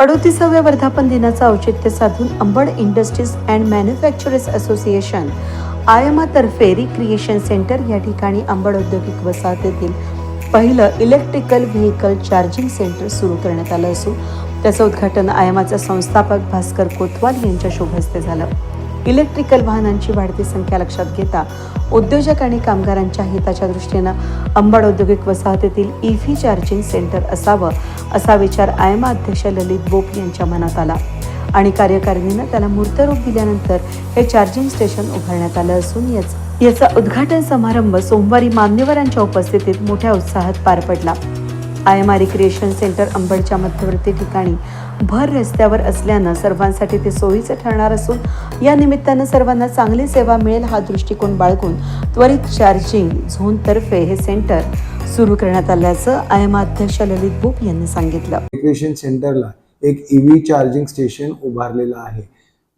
अडोतीसाव्या वर्धापन दिनाचं औचित्य साधून Ambad industries and manufacturers association आयमातर्फे recreation centre या ठिकाणी अंबड औद्योगिक वसाहतीतील पहिलं इलेक्ट्रिकल व्हेकल चार्जिंग सेंटर सुरू करण्यात आलं असून त्याचं उद्घाटन आयमाचे संस्थापक भास्कर कोतवाल यांच्या शुभ हस्ते झालं. इलेक्ट्रिकल वाहनांची वाढती संख्या लक्षात घेता उद्योजक आणि कामगारांच्या हिताच्या दृष्टीनं अंबड औद्योगिक वसाहतीतील ईव्ही चार्जिंग सेंटर असावं असा विचार आयमा अध्यक्ष ललित बोप यांच्या मनात आला. आणि कार्यकारिणीनं त्याला मूर्तरूप दिल्यानंतर हे चार्जिंग स्टेशन उभारण्यात आलं असून याच याचा उद्घाटन समारंभ सोमवारी मान्यवरांच्या उपस्थितीत मोठ्या उत्साहात पार पडला. I M R recreation centre अंबडच्या मध्यवर्ती ठिकाणी भर रस्त्यावर असल्यानं सर्वांसाठी ते सोयीचं ठरणार असून या निमित्तानं सर्वांना चांगली सेवा मिळेल हा दृष्टिकोन बाळगून त्वरित चार्जिंग झोनतर्फे हे सेंटर सुरू करण्यात आल्याचं आयमा अध्यक्ष ललित बुप यांनी सांगितलं. सेंटरला एक ई चार्जिंग स्टेशन उभारलेलं आहे.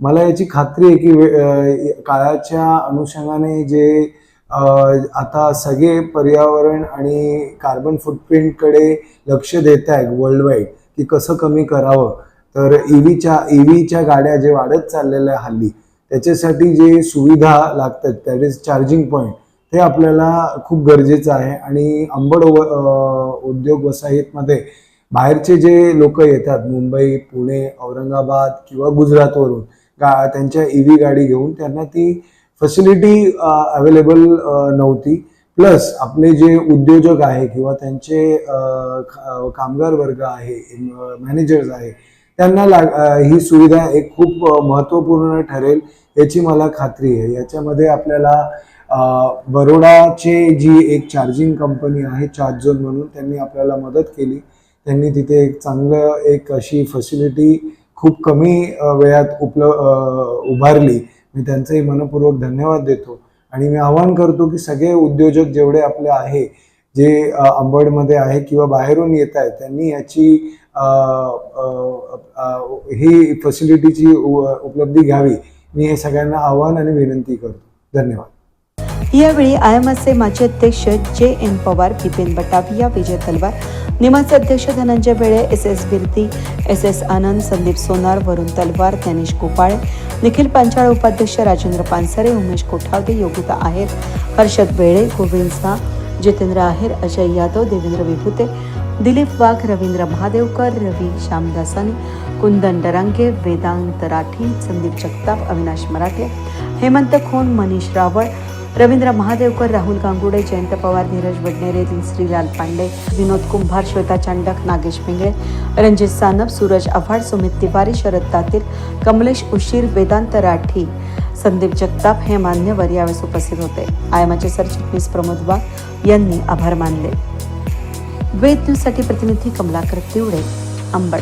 मला याची खात्री आहे की काळाच्या अनुषंगाने जे आता सगळे पर्यावरण आणि कार्बन फुटप्रिंटकडे लक्ष देत आहेत वर्ल्ड वाईड की कसं कमी करावं. तर ई व्हीच्या ई व्हीच्या गाड्या जे वाढत चाललेल्या आहे हल्ली त्याच्यासाठी जे सुविधा लागतात दॅट इज चार्जिंग पॉईंट ते आपल्याला खूप गरजेचं आहे. आणि अंबड उद्योग वसाहतीमध्ये बाहेरचे जे लोक येतात मुंबई पुणे औरंगाबाद किंवा गुजरातवरून गा त्यांच्या ई व्ही गाडी घेऊन त्यांना ती फॅसिलिटी अवेलेबल नव्हती. प्लस आपले जे उद्योजक आहे किंवा त्यांचे कामगार वर्ग आहे मॅनेजर्स आहे त्यांना लाग ही सुविधा एक खूप महत्त्वपूर्ण ठरेल याची मला खात्री आहे. याच्यामध्ये आपल्याला बरोडाचे जी एक चार्जिंग कंपनी आहे चार्ज झोन म्हणून त्यांनी आपल्याला मदत केली. त्यांनी तिथे एक चांगलं एक अशी फॅसिलिटी खूप कमी वेळात उपल उभारली. मी त्यांचंही मनपूर्वक धन्यवाद देतो. आणि मी आवाहन करतो की सगळे उद्योजक जेवढे आपले आहे जे अंबडमध्ये आहे किंवा बाहेरून येत आहेत त्यांनी याची ही फॅसिलिटीची उ- उपलब्धी घ्यावी. मी हे सगळ्यांना आवाहन आणि विनंती करतो. धन्यवाद. यावेळी आयएमएसचे माजी अध्यक्ष जे एम पवार बिपिन बटाभिया विजय तलवार निमाचे अध्यक्ष Dhananjay Bele S S Birti S S Anand Sandeep Sonar Varun Talwar Dnyanesh Gopale Nikhil Panchal उपाध्यक्ष राजेंद्र पानसरे उमेश कोठावदे योगिता आहेर हर्षद बेळे गोविंद झा जितेंद्र आहेर अजय यादव देवेंद्र विभूते दिलीप वाघ रवींद्र महादेवकर रवी श्यामदासानी कुंदन डरांगे वेदांत राठी संदीप जगताप अविनाश मराठे हेमंत खोन मनीष रावळ रवींद्र महादेवकर राहुल गांगुडे जयंत पवार धीरज वडनेरे श्रीलाल पांडे विनोद कुंभार श्वेता चांडक नागेश पिंगळे रणजित सानप सूरज आव्हाड सुमित तिवारी शरद तातील कमलेश उशीर वेदांत राठी संदीप जगताप हे मान्यवर यावेळेस उपस्थित होते. आयमाचे सरचिटणीस प्रमोद वाघ यांनी आभार मानले. वेद न्यूजसाठी प्रतिनिधी कमलाकर तिवडे अंबड.